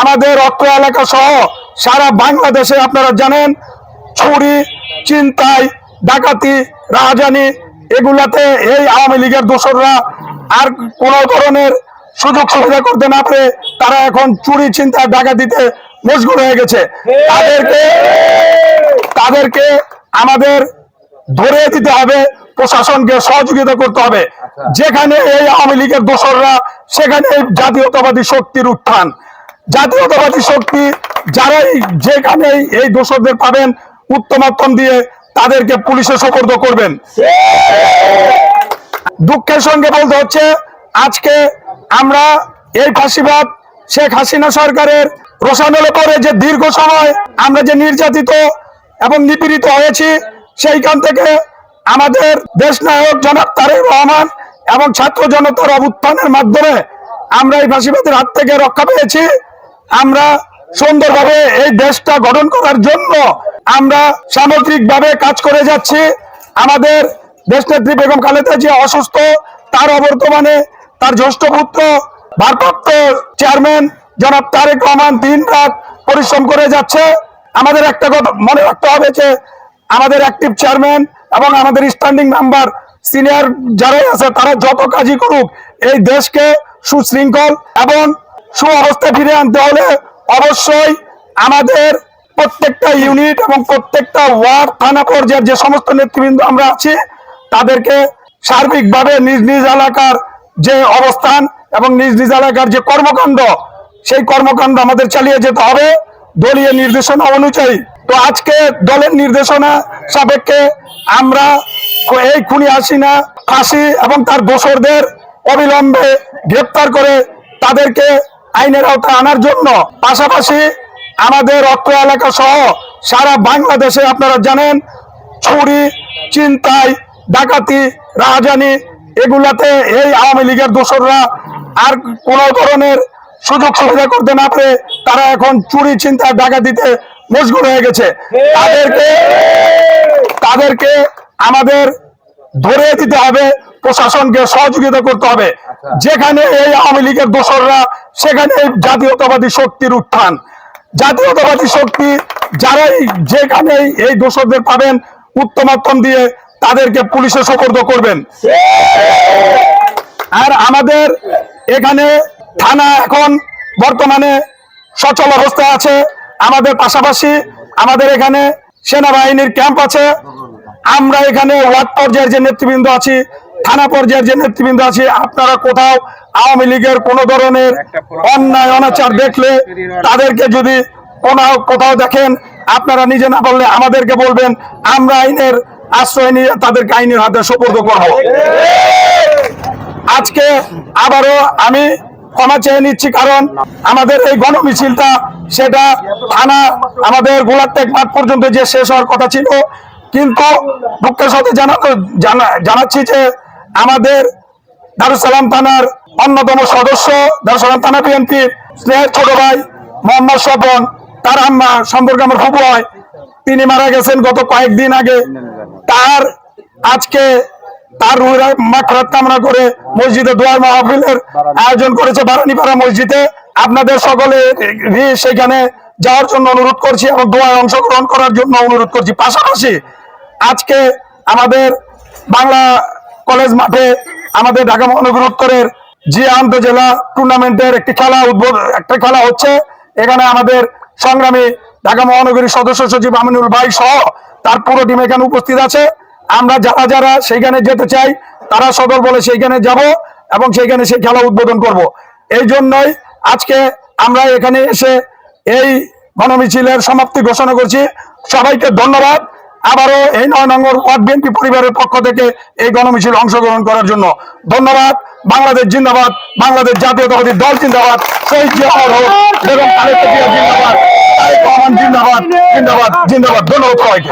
আমাদের অত্র এলাকা সহ সারা বাংলাদেশে আপনারা জানেন চুরি চিন্তাই, ডাকাতি, রাহাজানি, এগুলাতে এই আওয়ামী লীগের দোসররা আর কোন ধরনের সুযোগ সুবিধা করতে না পেরে তারা এখন চুরি চিন্তা ডাকাতিতে মশগুল হয়ে গেছে। তাদেরকে তাদেরকে আমাদের ধরে দিতে হবে, প্রশাসনকে সহযোগিতা করতে হবে। যেখানে এই আওয়ামী লীগের দোসররা, সেখানে জাতীয়তাবাদী শক্তির উত্থান। জাতীয়তাবাদী শক্তি যারাই যেখানে এই দোসরদের পাবেন, উত্তমাত্তম দিয়ে তাদেরকে পুলিশে সোপর্দ করবেন। দুঃখের সঙ্গে বলতে হচ্ছে, আজকে আমরা এই ফাঁসিবাদ শেখ হাসিনা সরকারের রোশানলে পরে যে দীর্ঘ সময় আমরা যে নির্যাতিত এবং নিপীড়িত হয়েছি, সেইখান থেকে আমাদের দেশ নায়ক জনাব তারেক রহমান এবং ছাত্র জনতার অভ্যুত্থানের মাধ্যমে আমরা এই ফাঁসিবাদের হাত থেকে রক্ষা পেয়েছি। আমরা সুন্দরভাবে এই দেশটা গঠন করার জন্য আমরা সামগ্রিকভাবে কাজ করে যাচ্ছি। আমাদের দেশনেত্রী বেগম খালেদা জিয়া অসুস্থ, তার অবর্তমানে তার জ্যেষ্ঠ পুত্র, ভারপ্রাপ্ত চেয়ারম্যান জনাব তারেক রহমান দিন রাত পরিশ্রম করে যাচ্ছে। আমাদের একটা কথা মনে রাখতে হবে যে, আমাদের অ্যাক্টিভ চেয়ারম্যান এবং আমাদের স্ট্যান্ডিং মেম্বার সিনিয়র যারাই আছে, তারা যত কাজই করুক, এই দেশকে সুশৃঙ্খল এবং সুঅবস্থায় ফিরে আনতে হলে অবশ্যই আমাদের প্রত্যেকটা ইউনিট এবং প্রত্যেকটা ওয়ার্ড, থানা পর্যায়ের যে সমস্ত নেতৃবৃন্দ আমরা আছি, তাদেরকে সার্বিকভাবে নিজ নিজ এলাকার যে অবস্থান এবং নিজ নিজ এলাকার যে কর্মকাণ্ড, সেই কর্মকাণ্ড আমাদের চালিয়ে যেতে হবে দলীয় নির্দেশনা অনুযায়ী। তো আজকে দলের নির্দেশনা সাপেক্ষে আমরা এই খুনি হাসিনা ফাঁসি এবং তার দোসরদের অবিলম্বে গ্রেপ্তার করে তাদেরকে আইনের আওতায় আনার জন্য। পাশাপাশি আমাদের অত্র এলাকা সহ সারা বাংলাদেশে আপনারা জানেন, ছুরি, চিন্তাই, ডাকাতি, রাহাজানি, এগুলাতে এই আওয়ামী লীগের দোসররা আর কোন ধরনের সুযোগ সুবিধা করতে না পেরে তারা এখন চুরি, চিন্তা, ডাকাতিতে মশগুল হয়ে গেছে। তাদেরকে তাদেরকে আমাদের ধরে দিতে হবে, প্রশাসনকে সহযোগিতা করতে হবে। যেখানে এই আওয়ামী লীগের দোসররা, সেখানে জাতীয়তাবাদী শক্তির উত্থান। জাতীয়তাবাদী শক্তি যারাই যেখানে এই দোসরদের পাবেন, উত্তমাত্তম দিয়ে তাদেরকে পুলিশে সোপর্দ করবেন। আর আমাদের এখানে থানা এখন বর্তমানে সচল অবস্থায় আছে। আমাদের পাশাপাশি আমাদের এখানে সেনাবাহিনীর ক্যাম্প আছে। আমরা এখানে ওয়ার্ড পর্যায়ের যে নেতৃবৃন্দ আছি, থানা পর্যায়ের যে নেতৃবৃন্দ আছে, আপনারা কোথাও আওয়ামী লীগের কোন ধরনের অন্যায়, অনাচার দেখলে তাদেরকে যদি কোথাও কোথাও দেখেন, আপনারা নিজে না বললে আমাদেরকে বলবেন, আমরা আইনের আশ্রয় নিয়ে তাদেরকে আইনের হাতে সোপর্দ করব। আজকে আবারও আমি ক্ষমা চেয়ে নিচ্ছি, কারণ আমাদের এই গণমিছিলটা, সেটা থানা, আমাদের গোলারটেক মাঠ পর্যন্ত যে শেষ হওয়ার কথা ছিল কিন্তু দুঃখের সাথে জানানো জানা- জানাচ্ছি যে আমাদের দারুসালাম থানার অন্যতম সদস্য, দারুসালাম থানা বিএনপির স্নেহের ছোট ভাই মোহাম্মদ স্বপন তার আম্মা সম্পর্কে আমার খুব হয় তিনি মারা গেছেন গত কয়েকদিন আগে। তার আজকে তার রুহের মাখরাত কামনা করে মসজিদে দোয়ার মাহফিলের আয়োজন করেছে বারানিপাড়া মসজিদে। আপনাদের সকলে সেখানে যাওয়ার জন্য অনুরোধ করছি এবং দোয়ায় অংশগ্রহণ করার জন্য অনুরোধ করছি। পাশাপাশি আজকে আমাদের বাংলা কলেজ মাঠে আমাদের ঢাকা মহানগর উত্তরের জিয়া আন্তজেলা টুর্নামেন্টের একটি খেলা উদ্বোধন একটা খেলা হচ্ছে। এখানে আমাদের সংগ্রামী ঢাকা মহানগরীর সদস্য সচিব আমিনুল ভাই সহ তার পুরো টিম এখানে উপস্থিত আছে। আমরা যারা যারা সেইখানে যেতে চাই, তারা সদর বলে সেইখানে যাব এবং সেইখানে সেই খেলা উদ্বোধন করব। এই জন্যই আজকে আমরা এখানে এসে এই গণমিছিলের সমাপ্তি ঘোষণা করছি। সবাইকে ধন্যবাদ। আবারও এই নয় নম্বর ওয়ার্ড বিএনপি পরিবারের পক্ষ থেকে এই গণমিছিল অংশগ্রহণ করার জন্য ধন্যবাদ। বাংলাদেশ জিন্দাবাদ বাংলাদেশ জাতীয়তাবাদী দল জিন্দাবাদ শহীদ জিয়াউর হোক বেগম খালেদা জিয়া জিন্দাবাদ জিন্দাবাদ জিন্দাবাদ জিন্দাবাদ। ধন্যবাদ সবাইকে।